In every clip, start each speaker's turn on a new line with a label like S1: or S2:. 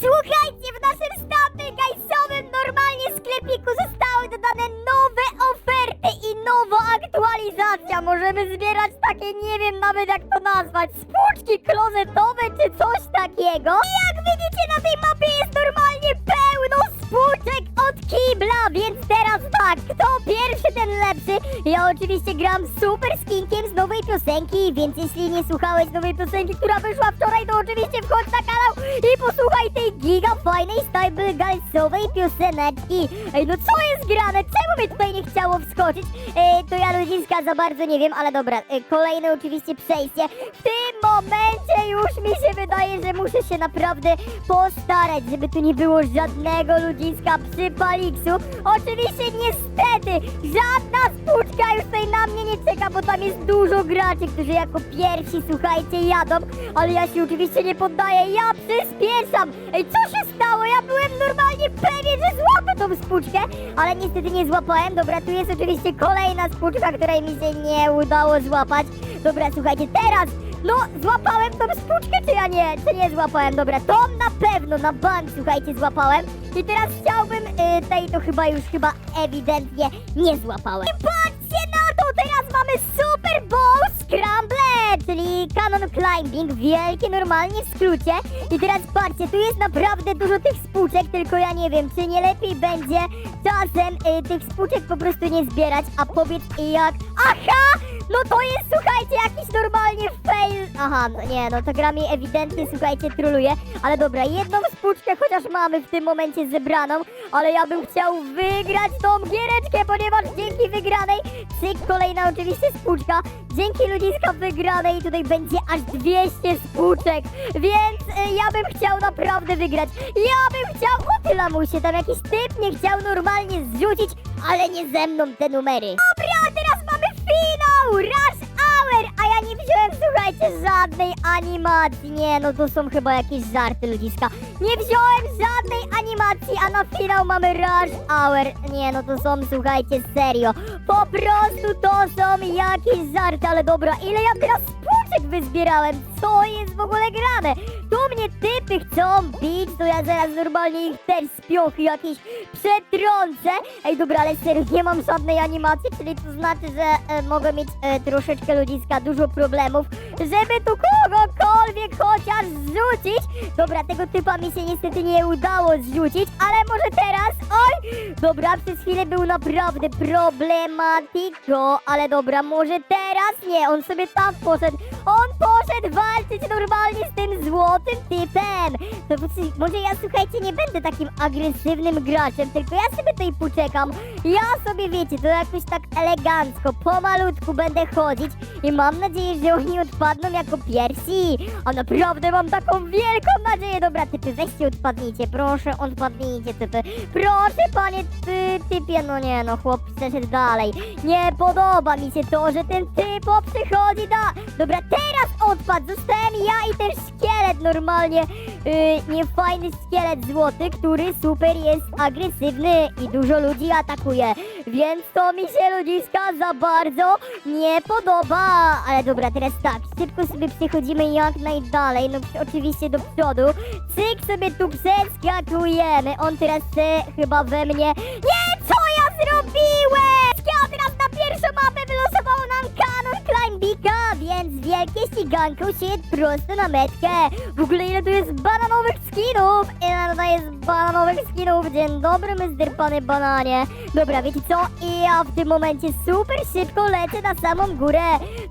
S1: Słuchajcie, w naszym stapygajsowym normalnie sklepiku zostały dodane nowe oferty i nowa aktualizacja. Możemy zbierać takie, nie wiem nawet jak to nazwać, spłuczki klozetowe czy coś takiego. I jak widzicie na tej mapie jest normalnie pełno spłuczek od kibla, więc teraz tak, kto pierwszy ten lepszy. Ja oczywiście gram super skinkiem z nowej piosenki, więc jeśli nie słuchałeś nowej piosenki, która wyszła wczoraj, to oczywiście wchodź na kanał i posłuchaj tej giga fajnej stable pioseneczki. Ej, no co jest grane? Czemu mnie tutaj nie chciało wskoczyć? E, to ja ludziska za bardzo nie wiem, ale dobra, e, kolejne oczywiście przejście. W tym momencie już mi się wydaje, że muszę się naprawdę postarać, żeby tu nie było żadnego ludziska Oczywiście niestety żadna spłuczka już tutaj na mnie nie czeka, bo tam jest dużo graczy, którzy jako pierwsi, słuchajcie, jadą, ale ja się oczywiście nie poddaję, ja przyspieszam. Ej, co się stało? Ja byłem normalnie pewien, że złapę tą spłuczkę, ale niestety nie złapałem. Dobra, tu jest oczywiście kolejna spłuczka, której mi się nie udało złapać. Dobra, słuchajcie, teraz no, złapałem tą spłuczkę, czy ja nie? Czy nie złapałem? Dobra, tą na pewno, na bank, słuchajcie, złapałem. I teraz chciałbym, y, tej to chyba już, chyba ewidentnie nie złapałem. I patrzcie na to, teraz mamy Super Bowl Scramble, czyli Canon Climbing, wielkie normalnie w skrócie. I teraz patrzcie, tu jest naprawdę dużo tych spłuczek, tylko ja nie wiem, czy nie lepiej będzie czasem y, tych spłuczek po prostu nie zbierać, a powiedz jak... Aha! No to jest, słuchajcie, jakiś normalnie fail. Aha, no nie, no to gra mi ewidentnie, słuchajcie, troluje. Ale dobra, jedną spłuczkę chociaż mamy w tym momencie zebraną, ale ja bym chciał wygrać tą giereczkę, ponieważ dzięki wygranej, cyk, kolejna oczywiście spłuczka, dzięki ludziska wygranej tutaj będzie aż 200 spłuczek, więc y, ja bym chciał naprawdę wygrać. Ja bym chciał, o ty lamusie, tam jakiś typ nie chciał normalnie zrzucić, ale nie ze mną te numery. Dobra, teraz mamy finał! Rush Hour! A ja nie wziąłem, słuchajcie, żadnej animacji. Nie, no to są chyba jakieś żarty ludziska. Nie wziąłem żadnej animacji, a na finał mamy Rush Hour. Nie, no to są, słuchajcie, serio. Po prostu to są jakieś żarty, ale dobra, ile ja teraz spłuczek wyzbierałem? Co jest w ogóle grane? Tu mnie typy chcą bić, to ja zaraz normalnie ich też z piochy jakieś przetrącę. Ej, dobra, ale serio, nie mam żadnej animacji, czyli to znaczy, że e, mogę mieć e, troszeczkę ludziska dużo problemów, żeby tu kogokolwiek chociaż zrzucić. Dobra, tego typa mi się niestety nie udało zrzucić, ale może teraz, oj, dobra, przez chwilę był naprawdę problematiko, ale dobra, może teraz nie, on sobie tam poszedł, on poszedł walczyć normalnie z tym złotym typem. To znaczy, może ja, słuchajcie, nie będę takim agresywnym graczem, tylko ja sobie tutaj poczekam. Ja sobie, wiecie, to jakoś tak elegancko, pomalutku będę chodzić i mam nadzieję, że oni odpadną jako pierwsi. A naprawdę mam taką wielką nadzieję. Dobra, typy, weźcie odpadnijcie, proszę, odpadnijcie, typy. Proszę, panie ty, typie, no nie, no chłop przeszedł dalej. Nie podoba mi się to, że ten typ o, przychodzi da. Dobra, teraz odpadł, zostałem ja i ten szkielet normalnie. Yy, niefajny szkielet złoty, który super jest agresywny i dużo ludzi atakuje. Więc to mi się ludziska za bardzo nie podoba. Ale dobra, teraz tak, szybko sobie przechodzimy jak najdalej, no oczywiście do przodu. Cyk sobie tu przeskakujemy. On teraz chce chyba we mnie. Nie, co ja zrobiłem? Ja teraz na pierwszą mapę wylosowało nam Canon Climbika, więc wielkie ściganko się prosto na metkę. W ogóle ile tu jest bananowych skinów? Ile tutaj jest bananowych skinów? Dzień dobry, Mr. Pany Bananie. Dobra, wiecie co? I ja w tym momencie super szybko lecę na samą górę.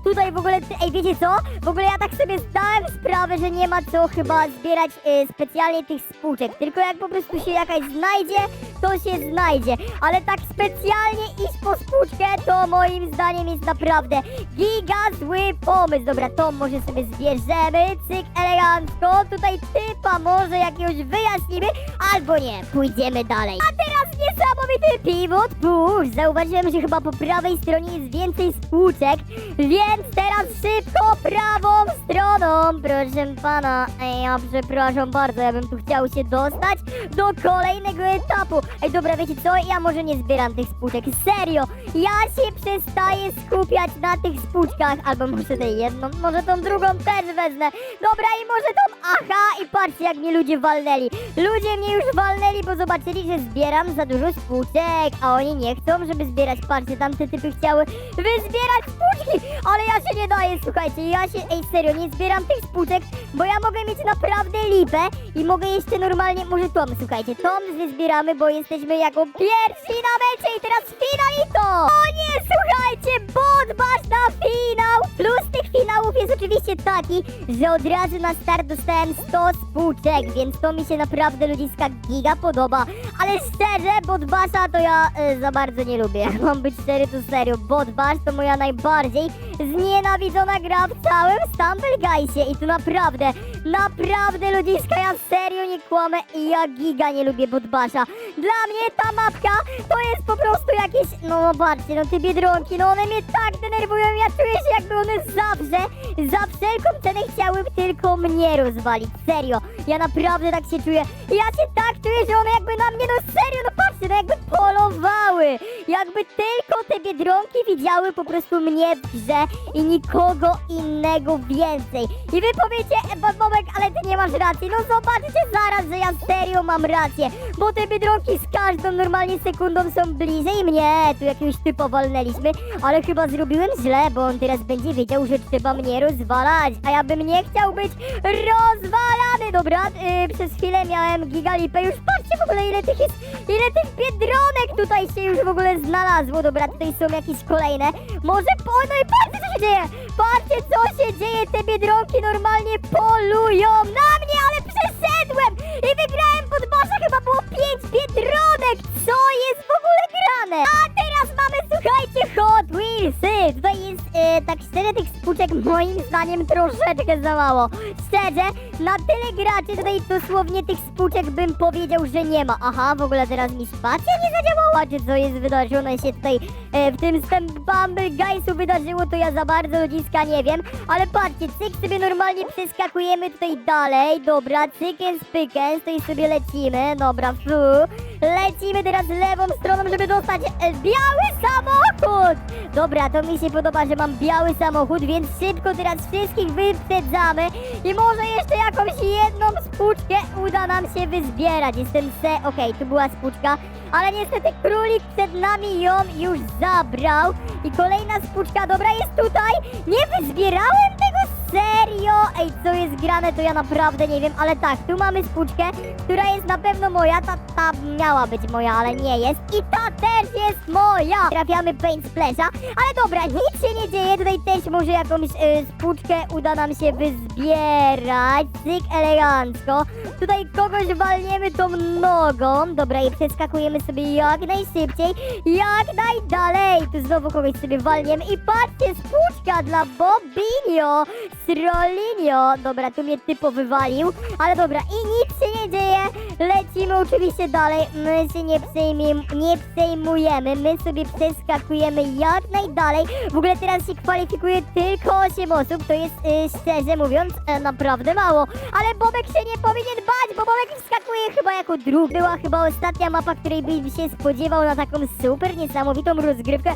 S1: Tutaj w ogóle, ej, wiecie co? W ogóle ja tak sobie zdałem sprawę, że nie ma co chyba zbierać y, specjalnie tych spłuczek. Tylko jak po prostu się jakaś znajdzie, to się znajdzie. Ale tak specjalnie iść po spłuczkę, to moim zdaniem jest naprawdę giga zły pomysł. Dobra, to może sobie zbierzemy, cyk, elegancko. Tutaj typa może jakiegoś wyjaśnimy, albo nie, pójdziemy dalej. A teraz niesamowity pivot push. Zauważyłem, że chyba po prawej stronie jest więcej spłuczek, Więc teraz szybko prawą stroną, proszę pana. Ej, ja przepraszam bardzo, ja bym tu chciał się dostać do kolejnego etapu. Ej, dobra, wiecie co? Ja może nie zbieram tych spółek, serio. Ja się przestaję skupiać na tych spółkach, albo może tę jedną, może tą drugą też wezmę. Dobra, i może tą, aha, i patrzcie jak mnie ludzie walnęli. Ludzie mnie już walnęli, bo zobaczyli, że zbieram za dużo spółek, a oni nie chcą, żeby zbierać. Patrzcie, tamte typy chciały wyzbierać spółki, ale ja się nie daję, słuchajcie, ja się, ej, serio, nie zbieram tych spółek, bo ja mogę mieć naprawdę lipę i mogę jeszcze normalnie, może Tom, słuchajcie, Tom wyzbieramy, bo jesteśmy jako pierwsi na mecie i teraz finalito! O nie, słuchajcie, bot masz na finał! Plus tych finałów jest oczywiście taki, że od razu na start dostałem 100 spółek, więc to mi się naprawdę ludziska giga podoba, ale szczerze, bot basza to ja e, za bardzo nie lubię, mam być szczery to serio, bot bash to moja najbardziej znienawidzona gra w całym Stumble Guysie i to naprawdę, naprawdę ludziska, ja serio nie kłamę i ja giga nie lubię botbasza. Dla mnie ta mapka to jest po prostu jakieś, no patrzcie, no te biedronki, no one mnie tak denerwują, ja czuję się jakby one zawsze, za wszelką cenę chciały tylko mnie rozwalić, serio, ja naprawdę tak się czuję, ja się tak czuję, że one jakby na mnie, no serio, no jakby polowały, jakby tylko te biedronki widziały po prostu mnie w grze i nikogo innego więcej. I wy powiecie, e, Bad Bobek, ale ty nie masz racji. No zobaczycie zaraz, że ja serio mam rację, bo te biedronki z każdą normalnie sekundą są bliżej mnie. Tu jakiegoś typa walnęliśmy, ale chyba zrobiłem źle, bo on teraz będzie wiedział, że trzeba mnie rozwalać, a ja bym nie chciał być rozwalany. Dobra, yy, przez chwilę miałem gigalipę, już patrzcie w ogóle ile tych jest, ile tych biedronek tutaj się już w ogóle znalazło. Dobra, tutaj są jakieś kolejne. Może po... No i patrzcie co się dzieje! Patrzcie co się dzieje! Te biedronki normalnie polują na mnie, ale przeszedłem! I wygrałem pod basza, chyba było pięć biedronek! Co jest w ogóle grane? A teraz mamy, słuchajcie, Hot Wheelsy! Tutaj jest, e, tak szczerze, tych spółek moim zdaniem troszeczkę za mało. Szczerze, na tyle graczy tutaj dosłownie tych spółek bym powiedział, że nie ma. Aha, w ogóle teraz mi spacja nie zadziałała, czy co jest wydarzone się tutaj e, w tym stem Bumble Guysu wydarzyło, to ja za bardzo ludziska nie wiem. Ale patrzcie, cyk sobie normalnie przeskakujemy tutaj dalej. Dobra, cykens pykens, tutaj sobie lecimy. Dobra, fu. Lecimy teraz lewą stroną, żeby dostać e, biały samochód! Dobra, to mi się podoba, że mam biały samochód, więc szybko teraz wszystkich wyprzedzamy i może jeszcze jakąś jedną spłuczkę uda nam się wyzbierać. Jestem se... Okej, tu była spłuczka, ale niestety królik przed nami ją już zabrał. I kolejna spłuczka, dobra, jest tutaj. Nie wyzbierałem tego serio? Ej, co jest grane, to ja naprawdę nie wiem, ale tak, tu mamy spłuczkę, która jest na pewno moja, ta, ta miała być moja, ale nie jest. I ta też jest moja! Trafiamy Paint Splasha, ale dobra, nic się nie dzieje, tutaj też może jakąś y, spłuczkę uda nam się wyzbierać. Cyk, elegancko. Tutaj kogoś walniemy tą nogą, dobra, i przeskakujemy sobie jak najszybciej, jak najdalej. Tu znowu kogoś sobie walniemy i patrzcie, spłuczka dla Bobinio. Strolinio. Dobra, tu mnie typo wywalił, ale dobra, i nic się nie dzieje. Lecimy oczywiście dalej. My się nie, przejmujemy, nie przejmujemy. My sobie przeskakujemy jak najdalej. W ogóle teraz się kwalifikuje tylko 8 osób. To jest y, szczerze mówiąc e, naprawdę mało. Ale Bobek się nie powinien bo Bobek wskakuje chyba jako drugi. Była chyba ostatnia mapa, której bym się spodziewał na taką super niesamowitą rozgrywkę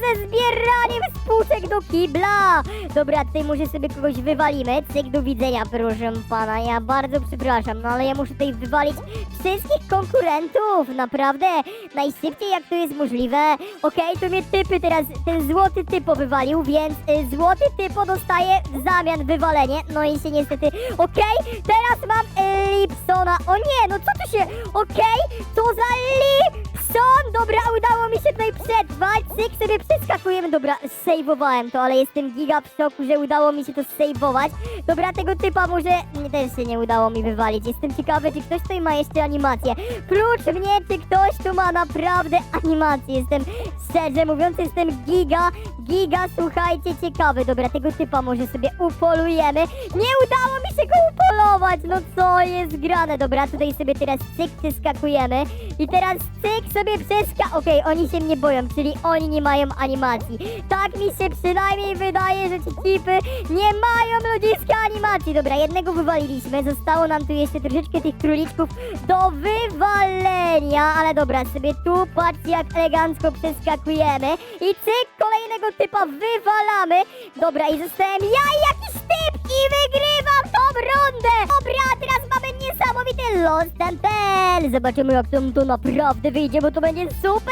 S1: ze zbieraniem spółek do kibla. Dobra, tutaj może sobie kogoś wywalimy. Cyk, do widzenia, proszę pana. Ja bardzo przepraszam, no ale ja muszę tutaj wywalić wszystkich konkurentów. Naprawdę, najszybciej jak to jest możliwe. Okej, to mnie typy teraz, ten złoty typo wywalił, więc y, złoty typo dostaje w zamian wywalenie. No i się niestety, okej, teraz mam Lipsona. O nie, no co tu się, okej, co za Lipson. Dobra, udało mi się tutaj przetrwać. Cyk, sobie przeskakujemy. Dobra, sejwowałem to, ale jestem giga w szoku, że udało mi się to sejwować. Dobra, tego typa może mnie też się nie udało mi wywalić. Jestem ciekawy, czy ktoś tutaj ma jeszcze animację. Prócz mnie, czy ktoś tu ma naprawdę animację. Jestem, szczerze mówiąc, jestem giga, giga, słuchajcie, ciekawy. Dobra, tego typa może sobie upolujemy. Nie udało mi się go upolować, no co jest grane. Dobra, tutaj sobie teraz cyk przeskakujemy. I teraz cyk sobie przeska... Okej, oni się mnie boją, czyli oni nie mają animacji. Tak mi się przynajmniej wydaje, że ci tipy nie mają ludziska animacji. Dobra, jednego wywaliliśmy, zostało nam tu jeszcze troszeczkę tych króliczków do wywalenia. Ale dobra, sobie tu patrzcie jak elegancko przeskakujemy. I cyk, kolejnego typa wywalamy. Dobra, i zostałem ja jakiś typ i wygrywam tą rundę. Dobra, teraz mamy niesamowity Lost Temple. Zobaczymy jak tam to naprawdę wyjdzie, bo to będzie super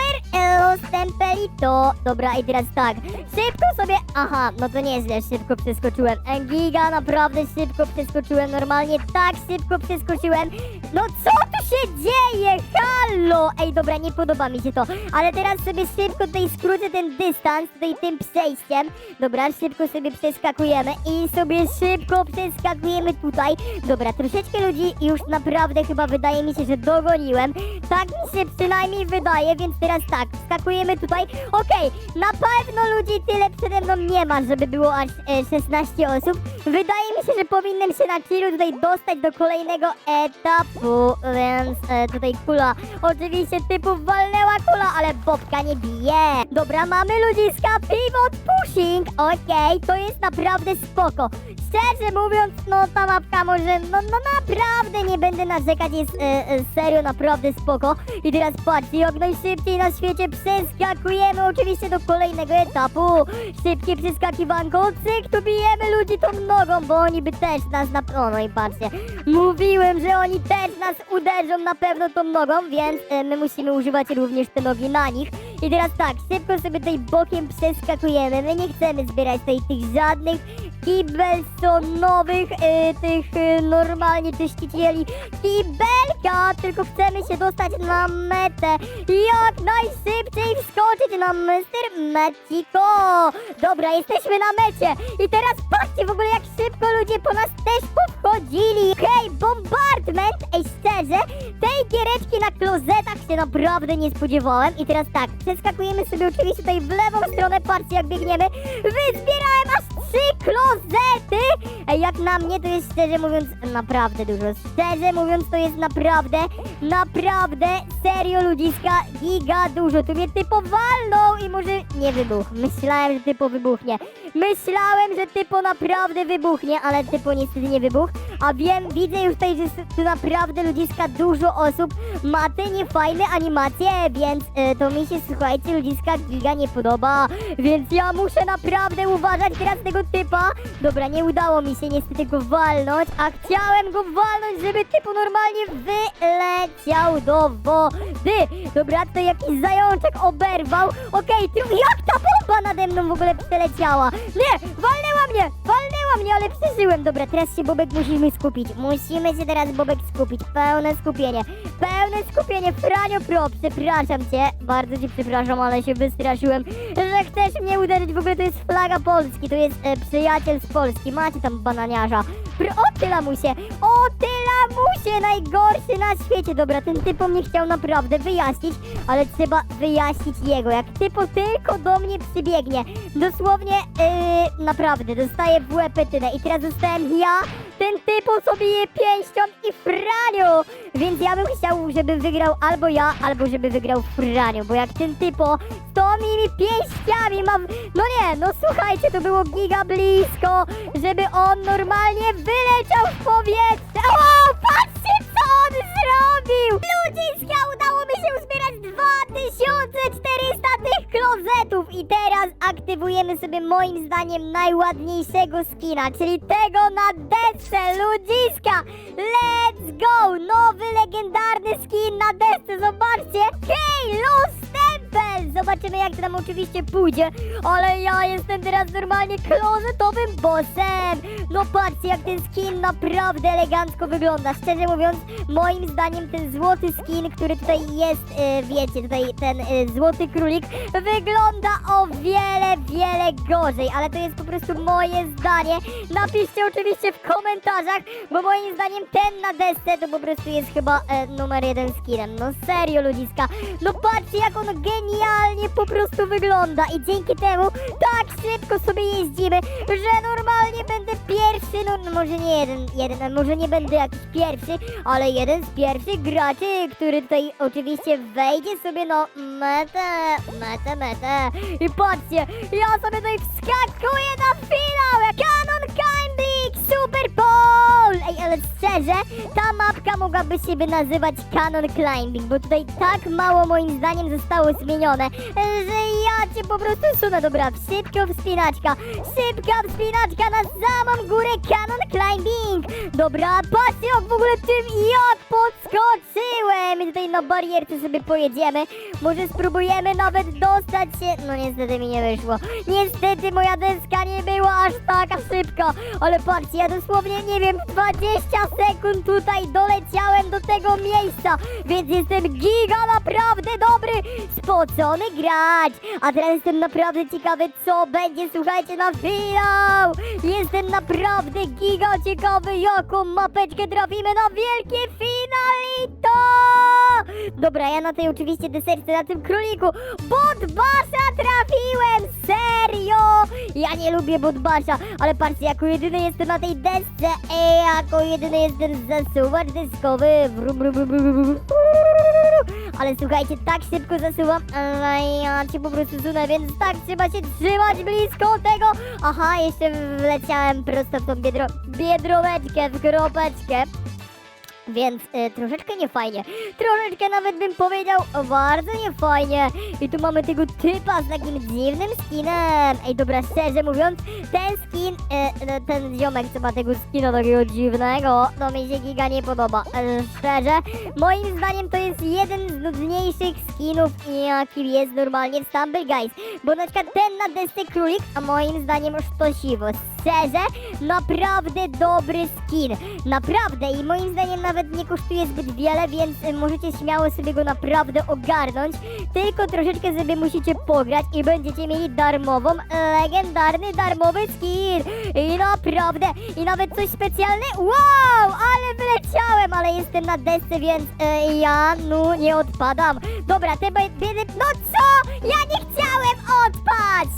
S1: Lost Temple i to. Dobra, i teraz tak, szybko sobie... Aha, no to nieźle, szybko przeskoczyłem. E, Giga, naprawdę szybko przeskoczyłem, normalnie tak szybko przeskoczyłem. No co tu się dzieje? Halo! Ej, dobra, nie podoba mi się to. Ale teraz sobie szybko tutaj skrócę ten dystans, tutaj tym przejściem. Dobra, szybko sobie przeskakujemy i sobie szybko przeskakujemy tutaj. Dobra, troszeczkę ludzi już naprawdę chyba wydaje mi się, że dogoniłem. Tak mi się przynajmniej wydaje, więc teraz tak, wskakujemy tutaj. Okej, na pewno ludzi tyle przede mną nie ma, żeby było aż e, 16 osób. Wydaje mi się, że powinienem się na chillu tutaj dostać do kolejnego etapu, więc e, tutaj kula. Oczywiście typów walnęła kula, ale Bobka nie bije. Dobra, mamy ludziska pivot pushing. Okej, to jest naprawdę spoko. Szczerze mówiąc, no ta mapka może, no, no naprawdę nie będę narzekać, jest e, e, serio naprawdę spoko. I teraz patrzcie, jak najszybciej na świecie przeskakujemy oczywiście do kolejnego etapu. Szybkie przeskakiwanko, cyk, tu bijemy ludzi tą nogą, bo oni by też nas na... O, no i patrzcie, mówiłem, że oni też nas uderzą na pewno tą nogą, więc e, my musimy używać również te nogi na nich. I teraz tak, szybko sobie tutaj bokiem przeskakujemy, my nie chcemy zbierać tutaj tych żadnych kibelsonowych, e, tych e, normalnie czyścicieli kibelka, tylko chcemy się dostać na metę. Jak najszybciej wskoczyć na Mr. Meciko. Dobra, jesteśmy na mecie. I teraz patrzcie w ogóle jak szybko ludzie po nas też powchodzili. Hej, bombardment! Ej, szczerze, tej giereczki na klozetach się naprawdę nie spodziewałem. I teraz tak, przeskakujemy sobie oczywiście tutaj w lewą stronę, patrzcie jak biegniemy. Wyzbierałem aż trzy klozety! Ej, jak na mnie to jest szczerze mówiąc naprawdę dużo. Szczerze mówiąc to jest naprawdę, naprawdę, serio ludziska, giga dużo. Tu mnie typo i może nie wybuch. Myślałem, że typo wybuchnie. Myślałem, że typo naprawdę wybuchnie, ale typo niestety nie wybuchł. A wiem, widzę już tutaj, że tu naprawdę ludziska dużo osób ma te niefajne animacje, więc e, to mi się, słuchajcie, ludziska giga nie podoba. Więc ja muszę naprawdę uważać teraz tego typa. Dobra, nie udało mi się niestety go walnąć, a chciałem go walnąć, żeby typu normalnie wyleciał do wody. Dobra, tutaj jakiś zajączek oberwał. Okej, okay, jak ta bomba nade mną w ogóle przeleciała? Nie, walnęła mnie, przeżyłem. Dobra, teraz się Bobek musimy skupić. Musimy się teraz Bobek skupić. Pełne skupienie. Pełne skupienie. Franio Pro, przepraszam cię. Bardzo cię przepraszam, ale się wystraszyłem, chcesz mnie uderzyć. W ogóle to jest flaga Polski, to jest e, przyjaciel z Polski. Macie tam bananiarza. Pro, o ty lamusie, o ty lamusie, najgorszy na świecie. Dobra, ten typo mnie chciał naprawdę wyjaśnić, ale trzeba wyjaśnić jego. Jak typo tylko do mnie przybiegnie, dosłownie, yy, naprawdę, dostaję w łepetynę. I teraz zostałem ja, ten typo sobie je pięścią i Franio. Więc ja bym chciał, żeby wygrał albo ja, albo żeby wygrał Franio, bo jak ten typo z tymi pięściami mam... No nie, no słuchajcie, to było giga blisko, żeby on normalnie wyleciał w powietrze. O, patrzcie, co on zrobił! Ludziska, udało mi się uzbierać 2400 tych klozetów i teraz aktywujemy sobie moim zdaniem najładniejszego skina, czyli tego na desce, ludziska! Let's go! Nowy, legendarny skin na desce, zobaczcie! Hej, Tempel! Zobaczymy jak to nam oczywiście pójdzie, ale ja jestem teraz normalnie klozetowym bossem! No patrzcie, jak ten skin naprawdę elegancko wygląda. Szczerze mówiąc, moim zdaniem ten złoty skin, który tutaj jest, e, wiecie, tutaj ten e, złoty królik, wygląda o wiele, wiele gorzej, ale to jest po prostu moje zdanie. Napiszcie oczywiście w komentarzach, bo moim zdaniem ten na desce to po prostu jest chyba e, numer jeden skinem. No serio, ludziska. No patrzcie, jak on genialnie po prostu wygląda. I dzięki temu tak szybko sobie jeździmy, że normalnie będę pierwszy, no, no może nie jeden, jeden, a może nie będę jakiś pierwszy, ale jeden z pierwszych graczy, który tutaj oczywiście wejdzie sobie no metę, metę, metę. I patrzcie, ja sobie tutaj wskakuję na finał, Canon Climbing Super Bowl! Ej, ale szczerze, ta mapka mogłaby się nazywać Canon Climbing, bo tutaj tak mało moim zdaniem zostało zmienione, że ja cię po prostu sunę. Dobra, szybka wspinaczka, szybka wspinaczka na samą górę Canon Climbing. Dobra, patrzcie jak w ogóle tym jak podskoczyłem. I tutaj na barierce sobie pojedziemy. Może spróbujemy nawet dostać się... No niestety mi nie wyszło. Niestety moja deska nie była aż taka szybka. Ale patrzcie, ja dosłownie, nie wiem, w 20 sekund tutaj doleciałem do tego miejsca. Więc jestem giga naprawdę dobry, spocony grać. A teraz jestem naprawdę ciekawy, co będzie, słuchajcie, na finał. Jestem naprawdę giga ciekawy, jaką mapeczkę trafimy na wielkie finalito. Dobra, ja na tej oczywiście deserce, na tym króliku Botbasza trafiłem! Serio! Ja nie lubię Botbasza, ale patrzcie, jako jedyny jestem na tej desce Ej, jako jedyny jestem zasuwacz deskowy Brum, brum, brum, brum, brum. Ale słuchajcie, tak szybko zasuwam Ale ja cię po prostu sunę, więc tak trzeba się trzymać blisko tego Aha, jeszcze wleciałem prosto w tą biedro... biedroneczkę, w kropeczkę więc y, troszeczkę niefajnie. Troszeczkę nawet bym powiedział bardzo niefajnie. I tu mamy tego typa z takim dziwnym skinem. Ej, dobra, szczerze mówiąc, ten skin, y, y, ten ziomek, co ma tego skina takiego dziwnego, to mi się giga nie podoba. Y, szczerze, moim zdaniem to jest jeden z nudniejszych skinów, jaki jest normalnie w Stumble Guys. Bo na przykład ten na desce królik, a moim zdaniem sztosiwo. Szczerze, naprawdę dobry skin. Naprawdę i moim zdaniem nawet nie kosztuje zbyt wiele, więc y, możecie śmiało sobie go naprawdę ogarnąć. Tylko troszeczkę sobie musicie pograć i będziecie mieli darmową, legendarny, darmowy skin. I naprawdę, i nawet coś specjalne. Wow, ale wyleciałem, ale jestem na desce, więc y, ja no nie odpadam. Dobra, te biedy, no co? Ja nie chciałem odpaść!